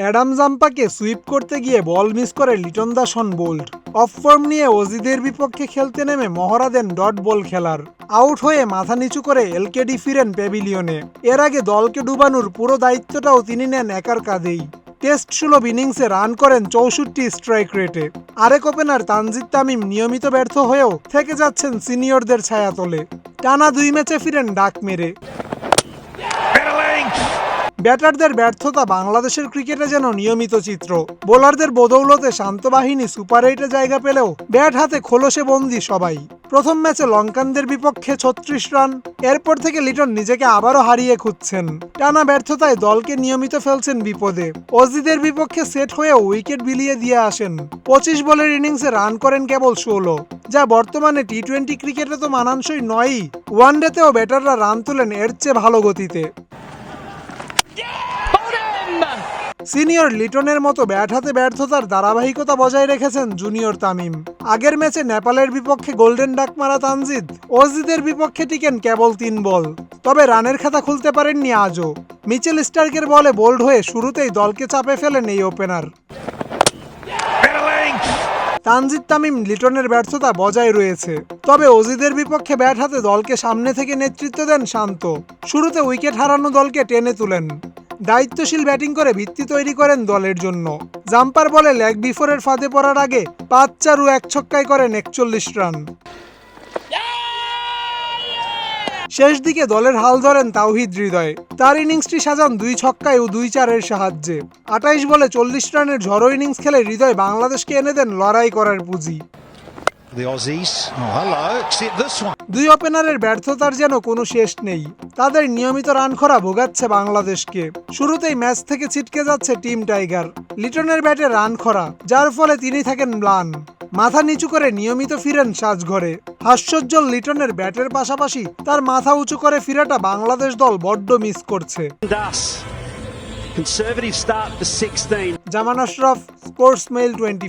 Adam জাম্পাকে sweep করতে গিয়ে ball miss করে লিটন দাসন বোল্ড। অফ ফর্ম নিয়ে অজিদের বিপক্ষে খেলতে নেমে মহড়া দেন ডট বল খেলার। আউট হয়ে মাথা নিচু করে এলকেডি ফিরেন প্যাভিলিয়নে। এর আগে দলকে ডুবানোর পুরো দায়িত্বটাও তিনি নেন একার কাঁধেই। টেস্ট সুলভ ইনিংসে রান করেন চৌষট্টি স্ট্রাইক রেটে। আরেক ওপেনার তানজিদ তামিম নিয়মিত ব্যর্থ হয়েও থেকে যাচ্ছেন সিনিয়রদের ছায়াতলে। টানা দুই ম্যাচে ফিরেন ডাক মেরে। ব্যাটারদের ব্যর্থতা বাংলাদেশের ক্রিকেটে যেন নিয়মিত চিত্র। বোলারদের বদৌলতে শান্ত বাহিনী সুপার এইটে জায়গা পেলেও ব্যাট হাতে খোলসে বন্দি সবাই। প্রথম ম্যাচে লঙ্কানদের বিপক্ষে ছত্রিশ রান, এরপর থেকে লিটন নিজেকে আবারও হারিয়ে খুঁজছেন। টানা ব্যর্থতায় দলকে নিয়মিত ফেলছেন বিপদে। অজিদের বিপক্ষে সেট হয়েও উইকেট বিলিয়ে দিয়ে আসেন। পঁচিশ বলের ইনিংসে রান করেন কেবল ষোলো, যা বর্তমানে টি টোয়েন্টি ক্রিকেটে তো মানানসই নয়ই, ওয়ানডেতেও ব্যাটাররা রান তুলেন এর চেয়ে ভালো গতিতে। সিনিয়র লিটনের মতো ব্যাট হাতে ব্যর্থতার ধারাবাহিকতা বজায় রেখেছেন জুনিয়র তামিম। আগের ম্যাচে নেপালের বিপক্ষে গোল্ডেন ডাক মারা তানজিদ, অজিদের বিপক্ষে টিকেন কেবল তিন বল। তবে রানের খাতা খুলতে পারেননি আজও। মিচেল স্টার্কের বলে বোল্ড হয়ে শুরুতেই দলকে চাপে ফেলেন এই ওপেনার। তানজিদ তামিম লিটনের ব্যর্থতা বজায় রয়েছে। তবে অজিদের বিপক্ষে ব্যাট হাতে দলকে সামনে থেকে নেতৃত্ব দেন শান্ত। শুরুতে উইকেট হারানো দলকে টেনে তুলেন। দায়িত্বশীল ব্যাটিং করে ভিত্তি তৈরি করেন দলের জন্য। জাম্পার বলে লেগ বিফোরের ফাঁদে পড়ার আগে পাঁচ চার ও এক ছক্কায় করেন একচল্লিশ রান। শেষ দিকে দলের হাল ধরেন তাওহিদ হৃদয়। তার ইনিংসটি সাজান দুই ছক্কায় ও দুই চারের সাহায্যে। আটাইশ বলে চল্লিশ রানের ঝড়ো ইনিংস খেলে হৃদয় বাংলাদেশকে এনে দেন লড়াই করার পুঁজি। দুই ওপেনারের ব্যর্থতার যেন কোনো শেষ নেই। তাদের নিয়মিত রান খরা ভোগাচ্ছে বাংলাদেশকে। শুরুতেই ম্যাচ থেকে ছিটকে যাচ্ছে টিম টাইগার। লিটনের ব্যাটে রান খরা যার ফলে তিনি থাকেন ম্লান। মাথা নিচু করে নিয়মিত ফিরেন সাজঘরে। হাস্যোজ্জ্বল লিটনের ব্যাটের পাশাপাশি তার মাথা উঁচু করে ফিরাটা বাংলাদেশ দল বড্ড মিস করছে। Us. Conservative start for 16. Zaman Ashraf sports mail twenty